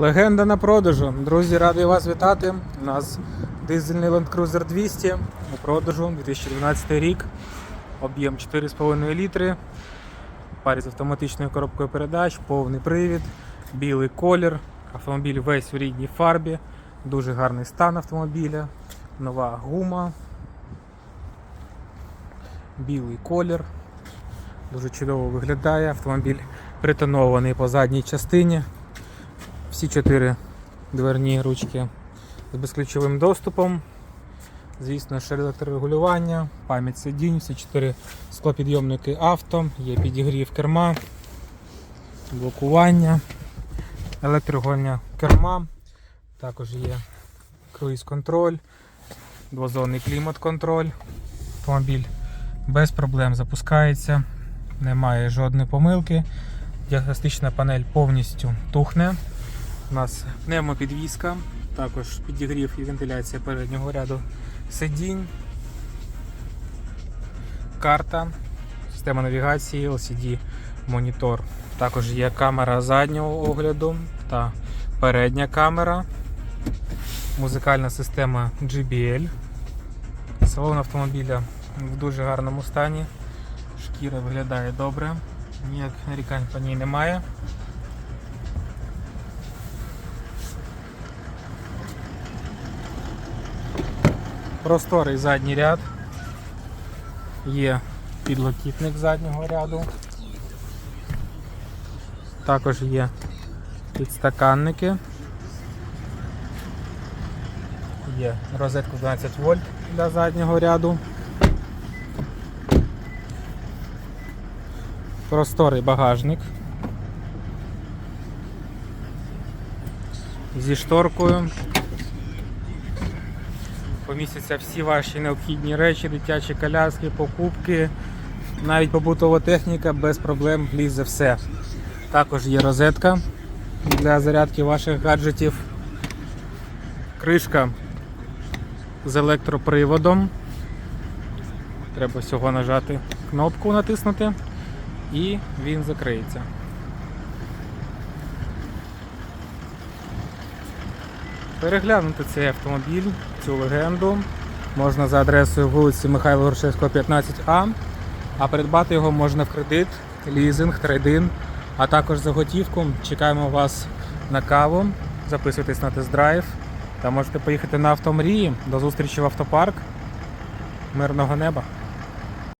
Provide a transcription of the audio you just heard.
Легенда на продажу. Друзі, радий вас вітати. У нас дизельний Land Cruiser 200 у продажу 2012 рік. Об'єм 4,5 літри. Парі з автоматичною коробкою передач, повний привід, білий колір. Автомобіль весь у рідній фарбі. Дуже гарний стан автомобіля. Нова гума. Білий колір. Дуже чудово виглядає. Автомобіль притонований по задній частині. Всі чотири дверні ручки з безключовим доступом. Звісно, ще електрорегулювання, пам'ять сидінь, всі чотири склопідйомники авто, є підігрів керма, блокування, електрогольня керма, також є круїз-контроль, двозонний клімат-контроль. Автомобіль без проблем запускається, немає жодної помилки. Діагностична панель повністю тухне. У нас пневмопідвізка, також підігрів і вентиляція переднього ряду сидінь, карта, система навігації, LCD монітор. Також є камера заднього огляду та передня камера, музикальна система JBL. Салон автомобіля в дуже гарному стані. Шкіра виглядає добре, ніяких нарікань по ній немає. Просторий задній ряд. Є підлокітник заднього ряду. Також є підстаканники. Є розетка 12 вольт для заднього ряду. Просторий багажник. Зі шторкою. Помістяться всі ваші необхідні речі, дитячі коляски, покупки, навіть побутова техніка без проблем влізе все. Також є розетка для зарядки ваших гаджетів, кришка з електроприводом. Треба всього нажати кнопку натиснути і він закриється. Переглянути цей автомобіль, цю легенду можна за адресою вулиці Михайла Грушевського, 15А, а придбати його можна в кредит, лізинг, трейдин, а також за готівку. Чекаємо вас на каву, записуйтесь на тест-драйв та можете поїхати на автомрії. До зустрічі в автопарк. Мирного неба!